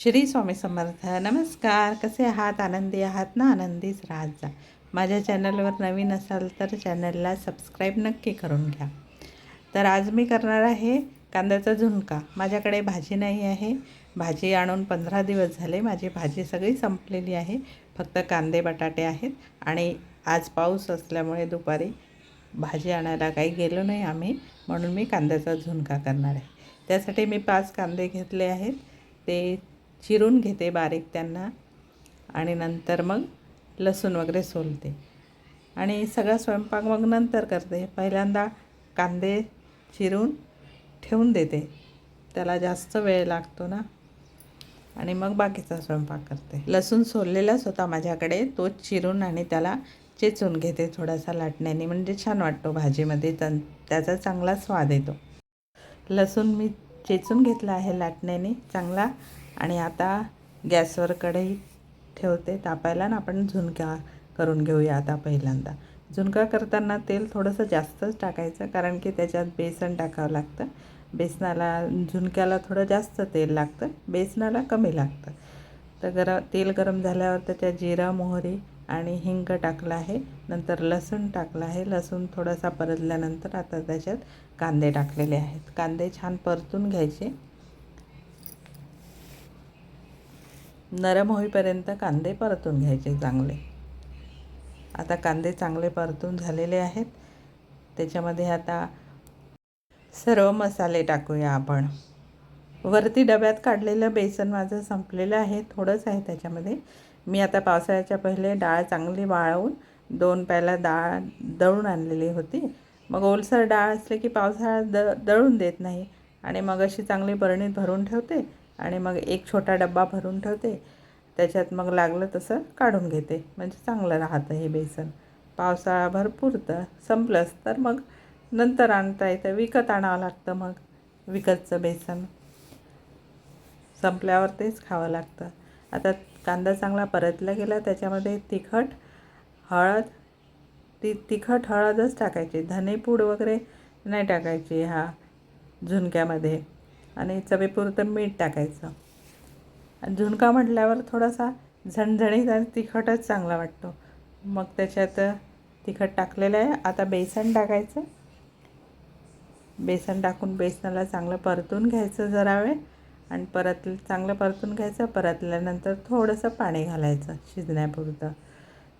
श्री स्वामी समर्थ नमस्कार. कसे आहात? आनंदी आहात ना? आनंदीच राहत जा. माझ्या चॅनलवर नवीन असाल तर चॅनलला सबस्क्राईब नक्की करून घ्या. तर आज मी करणार आहे कांद्याचा झुणका. माझ्याकडे भाजी नाही आहे. भाजी आणून पंधरा दिवस झाले. माझी भाजी सगळी संपलेली आहे. फक्त कांदे बटाटे आहेत. आणि आज पाऊस असल्यामुळे दुपारी भाजी आणायला काही गेलो नाही आम्ही. म्हणून मी कांद्याचा झुणका करणार आहे. त्यासाठी मी पाच कांदे घेतले आहेत. ते चिरून घेते बारीक त्यांना आणि नंतर मग लसूण वगैरे सोलते. आणि सगळा स्वयंपाक मग नंतर करते. पहिल्यांदा कांदे चिरून ठेवून देते. त्याला जास्त वेळ लागतो ना. आणि मग बाकीचा स्वयंपाक करते. लसूण सोललेलाच होता माझ्याकडे. तो चिरून आणि त्याला चेचून घेते थोडासा लाटण्याने. म्हणजे छान वाटतो भाजीमध्ये. तन त्याचा चांगला स्वाद येतो. लसूण मी चेचून घेतला आहे लाटण्याने. चांगला आणि आता गॅसवर कढई ठेवते तापायला ना आपण झुणका करून घेऊया आता पहिल्यांदा. झुणका करताना तेल थोडंसं जास्तच टाकायचं कारण की त्याच्यात बेसन टाकावं लागतं. बेसनाला झुणक्याला थोडं जास्त तेल लागतं बेसनाला कमी लागतं. तर गरम तेल गरम झाल्यावर त्याच्यात जिरा मोहरी आणि हिंग टाकलं आहे. नंतर लसूण टाकलं आहे. लसूण थोडासा परतल्यानंतर आता त्याच्यात कांदे टाकलेले आहेत. कांदे छान परतून घ्यायचे. नरम होईपर्यंत कांदे परतून घ्यायचे चांगले. आता कांदे चांगले परतून झालेले आहेत. त्याच्यामध्ये आता सर्व मसाले टाकूया आपण. वरती डब्यात काढलेलं बेसन माझं संपलेलं आहे. थोडंच आहे त्याच्यामध्ये. मी आता पावसाळ्याच्या पहिले डाळ चांगली वाळवून दोन प्याला डाळ दळून आणलेली होती. मग ओलसर डाळ असले की पावसाळ्यात द दळून देत नाही. आणि मग अशी चांगली बरणीत भरून ठेवते. आणि मग एक छोटा डब्बा भरून ठेवते. त्याच्यात मग लागलं तसं काढून घेते. म्हणजे चांगलं राहतं हे बेसन. पावसाळा पुरतं संपलंच. तर मग नंतर आणता येतं. विकत आणावं लागतं मग. विकतचं बेसन. संपल्यावर तेच खावं लागतं. आता कांदा चांगला परतला गेला त्याच्यामध्ये तिखट हळद. ती तिखट हळदच टाकायची. धनेपूड वगैरे नाही टाकायची हा झुणक्यामध्ये. आणि चवेपुरतं मीठ टाकायचं. आणि झुणका म्हटल्यावर थोडासा झणझणीत आणि तिखटच चांगला वाटतो. मग त्याच्यात तिखट टाकलेलं आहे. आता बेसन टाकायचं. बेसन टाकून बेसनाला चांगलं परतून घ्यायचं जरा वेळ. आणि परत चांगलं परतून घ्यायचं. परतल्यानंतर थोडंसं पाणी घालायचं शिजण्यापुरतं.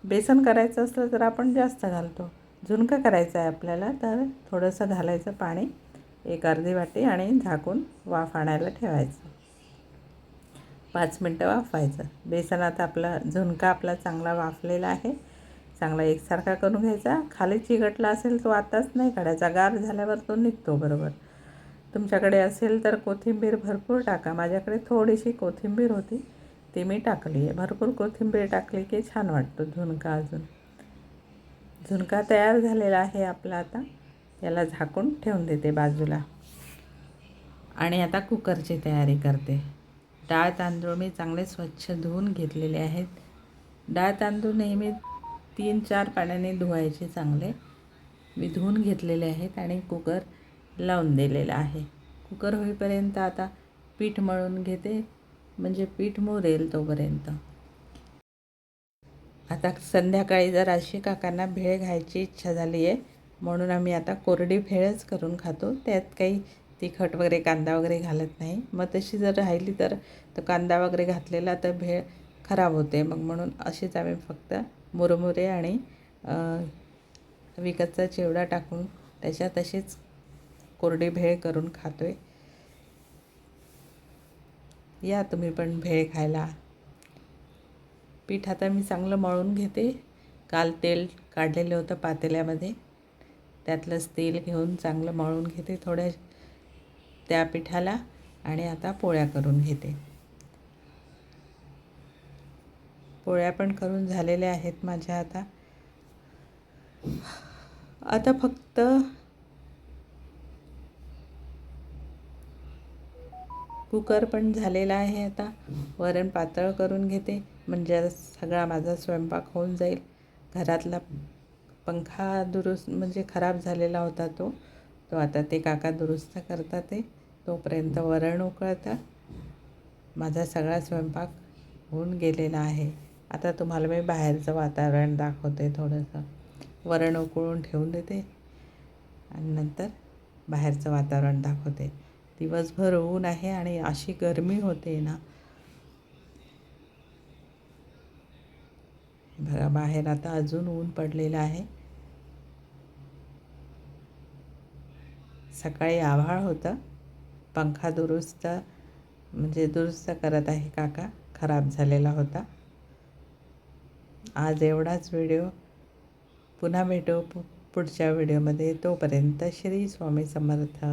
बेसन करायचं असलं तर आपण जास्त घालतो. झुणका करायचं आहे आपल्याला तर थोडंसं घालायचं पाणी. एक अर्धी वाटी आणि झाकून वाफ आणायला ठेवायचं. पाच मिनटं वाफवायचं. बेसन आता आपला झुणका आपला चांगला वाफलेला आहे. चांगला एकसारखा करून घ्यायचा. खाली चिकटला असेल तो आताच नाही काढायचा. गार झाल्यावर तो निघतो बरोबर. तुमच्याकडे असेल तर कोथिंबीर भरपूर टाका. माझ्याकडे थोडीशी कोथिंबीर होती. ती मी टाकली आहे. भरपूर कोथिंबीर टाकली की छान वाटतो झुणका अजून. झुणका तयार झालेला आहे आपला आता. याला झाकून ठेवून देते बाजूला. आणि आता कुकरची तयारी करते. डाळ तांदूळ मी चांगले स्वच्छ धुवून घेतलेले आहेत. डाळ तांदूळ नेहमी तीन चार पाण्याने धुवायचे चांगले. मी धुवून घेतलेले आहेत आणि कुकर लावून दिलेला आहे. कुकर होईपर्यंत आता पीठ मळून घेते म्हणजे पीठ मुरेल तोपर्यंत. आता संध्याकाळी जर अशी काकांना भेळ घ्यायची इच्छा झाली आहे म्हणून आम्ही आता कोरडी भेळच करून खातो. त्यात काही तिखट वगैरे कांदा वगैरे घालत नाही. मग तशी जर राहिली तर तो कांदा वगैरे घातलेला तर भेळ खराब होते. मग म्हणून अशीच आम्ही फक्त मुरमुरे आणि विकतचा चिवडा टाकून त्याच्यात तशीच कोरडी भेळ करून खातो आहे या तुम्ही पण भेळ खायला. पीठ आता मी चांगलं मळून घेते. काल तेल काढलेलं होतं पातेल्यामध्ये. त्यातलंच तेल घेऊन चांगलं मळून घेते थोड्या त्या पिठाला आणि आता पोळ्या करून घेते. पोळ्या पण करून झालेल्या आहेत माझ्या आता. आता फक्त कुकर पण झालेला आहे आता. वरण पातळ करून घेते. म्हणजे सगळा माझा स्वयंपाक होऊन जाईल. घरातला पंखा दुरुस्त म्हणजे खराब झालेला होता तो. तो आता ते काका दुरुस्त करतात ते. तोपर्यंत वरण उकळतं माझा सगळा स्वयंपाक होऊन गेलेला आहे. आता तुम्हाला मी बाहेरचं वातावरण दाखवते थोडंसं. वरण उकळून ठेवून देते. आणि नंतर बाहेरचं वातावरण दाखवते. दिवसभर ऊन आहे आणि अशी गरमी होते ना. बघा बाहेर आता अजून ऊन पडलेलं आहे. सकाळी आभाळ होतं. पंखा दुरुस्त म्हणजे दुरुस्त करत आहे काका. खराब झालेला होता. आज एवढाच व्हिडिओ. पुन्हा भेटू पु पुढच्या व्हिडिओमध्ये. तोपर्यंत श्री स्वामी समर्थ.